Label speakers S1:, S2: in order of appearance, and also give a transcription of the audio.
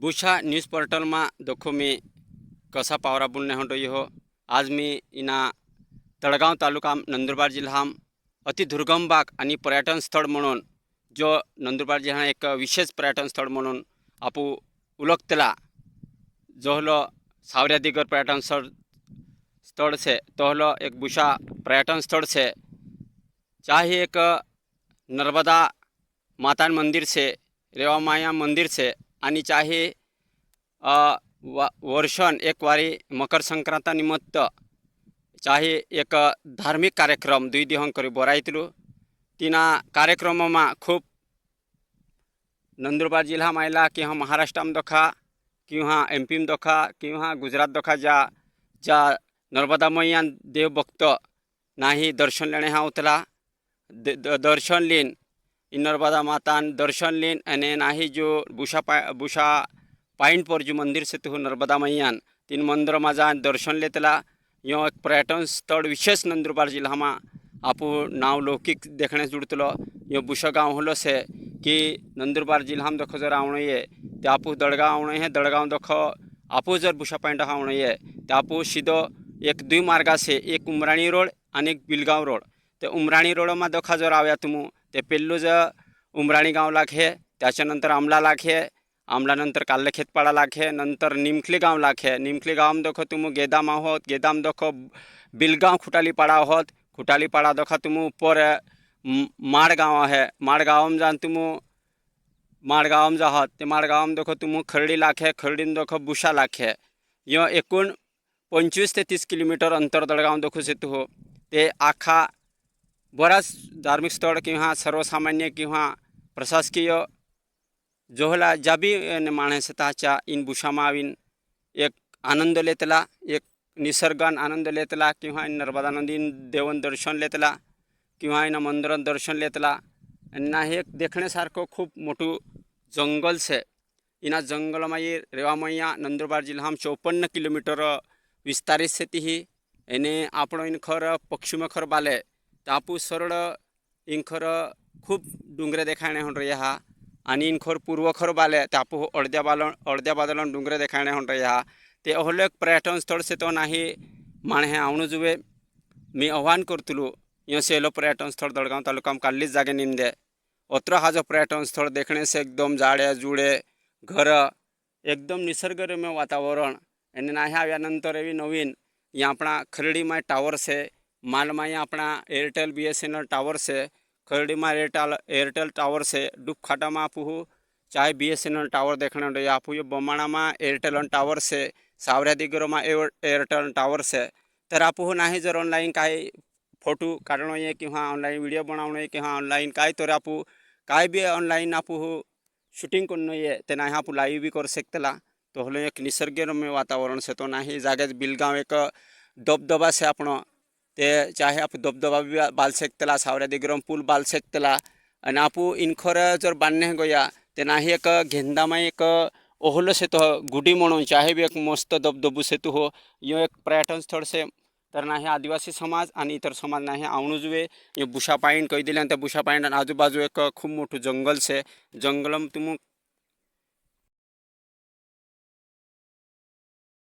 S1: बुछा news portal में देखो मैं कसा पावरा बुनने हटो यो आज मी इना तळगाव तालुका नंदुरबार जिल्हा अति दुर्गम बाग आणि पर्यटन स्थळ म्हणून जो नंदुरबार जिल्हा एक विशेष पर्यटन स्थळ म्हणून आपू उलगतला जो हलो सावऱ्या दिगर पर्यटन स्थळ स्थळ से तो हलो एक बुशा पर्यटन स्थळ से चाहे एक नर्मदा माता मंदिर से છે રેવામાયા મંદિર છે आणि चाहे अ, व वर्षण एक वारी मकर संक्रांत निमित्त चाहे एक धार्मिक कार्यक्रम दुई दिवस करी बोरायतलू तिना कार्यक्रमोमा खूप नंदुरबार जिल्हा आयला किंवा महाराष्ट्रात दखा किंवा एम पीम दखा किंवा गुजरात दखा ज्या ज्या नर्मदा मैयान देव भक्त नाही दर्शन लेणे हा उतला द- द- दर्शन લીન ઇન્નરબાદા માતાનું દર્શન લેન અને નાહી જો બુષા બુષા पाइंट पर जो मंदिर से तो नर्मदा मैयान तीन मंदिर में जा दर्शन लेतेला यो एक पर्यटन स्थल विशेष नंदुरबार जिला में आपू नाव लौकिक देखने जुड़तलो यो बुशा गाँव होलो से कि नंदुरबार जिला में देखो जर आवण ये तो आपू दड़गाव आवण है दड़गाव देखो आपू जर बुशा पाइंट आवण ये तो आपू सीधो एक दुई मार्गा से एक उमराणी रोड और एक बिलगाव रोड तो उमराणी रोड में देखा जर आया तुम ते पेल्लू ज उमराणी गाव लाखे, त्याच्यानंतर आमला लाखे आमलानंतर काल्ले खेतपाडा लाखे, नंतर निमखली गाव लाखे. निमखली गावाम देखो तुम गेदाम आहोत, गेदाम देखो बिलगाव खुटालीपाडा आहोत. खुटालीपाडा देखो तुम ऊपर म- माड गाव आहे. माड गावाम जान तुम, माडगावम जाहत ते माडगावम देखो तुम खर्डी लाखे, खर्डीन देखो बुशा लाखे. यो एकूण पंचवीस ते तीस किलोमीटर अंतर दडगाव देखू शेतू हो. ते आखा बराच धार्मिक स्थळ किंवा सर्वसामान्य किंवा प्रशासकीय जोहला जाबी माणे स्वतःच्या इन बुशामाविन एक आनंद लेतला एक निसर्गान आनंद लेतला किंवा इन नर्मदा नदीन देवन दर्शन लेतला किंवा इन मंदिर दर्शन लेतला. ना हे एक देखण्यासारखं खूप मोठं जंगल से. इना जंगलमाई रेवामय्या नंदुरबार जिल्हा चौपन्न किलोमीटर विस्तारित शेती ही. एने आपण इन खर पक्षिम खर बाले. तापूस सरळ इंखर खूब डुंगरे देखाने होऊन रे हा आणि इंखोर पूर्व खर बाले तापू अर्ध्या बालन अर्ध्या बादलन डोंगरे देखाणे होऊन रे हा ते अहलोक पर्यटन स्थल से तो नहीं माणे आवणू जुवे मी आव्हान करतलो, यो सेलो पर्यटन स्थल दड़गाम तालुका काल्लीच जागे निंदे अत्र हा जो पर्यटन देखने से एकदम जाड़े, जुडे, घर, एकदम निसर्गरम्य वातावरण आणि नाही आल्यानंतरही नवीन, या अपना खरडी माय टावर से માલમાં અહીંયા આપણા એરટેલ બીએસએનએલ ટાવર છે ખરડીમાં એરટેલ એરટેલ ટાવર છે ડૂબખાટામાં આપું ચાહે બીએસએનએલ ટાવર દેખણે રહી આપું એ બમાણામાં એરટેલ ટાવર છે સાવરા દિગરોમાં એરટેલ ટાવર છે तर आपू नाही जर ऑनलाईन काय फोटो काढणं आहे किंवा ऑनलाईन व्हिडिओ बनवणं आहे किंवा ऑनलाईन काय तर आपू काय बी ऑनलाईन आपू शूटिंग करणं आहे ते नाही आपू लाईव्ह बी करू शकतला तो हलो एक निसर्गरम्य वातावरण છે તો नाही जाग्यात बिलगाव एक धबधबा છે આપણો ते चाहे आप दबदबा भी बाल सकतला सावरा दिग्रम पुल बाल सेकतला आणि आप इनखर जर बांधणे गोया, ते नाही एक घेंदामाई एक ओहलो सेतू हो गुडी म्हणून चाहे भी एक मस्त धबधबू सेतू हो, यो एक पर्यटन स्थल से, तर नाही आदिवासी समाज आणि इतर समाज नाही आवणू जुवे बुशा पाईंट कही दिल्यानंतर बुशा पाईंट आणि आजूबाजू एक खूब मोठं जंगल से, जंगलम तुम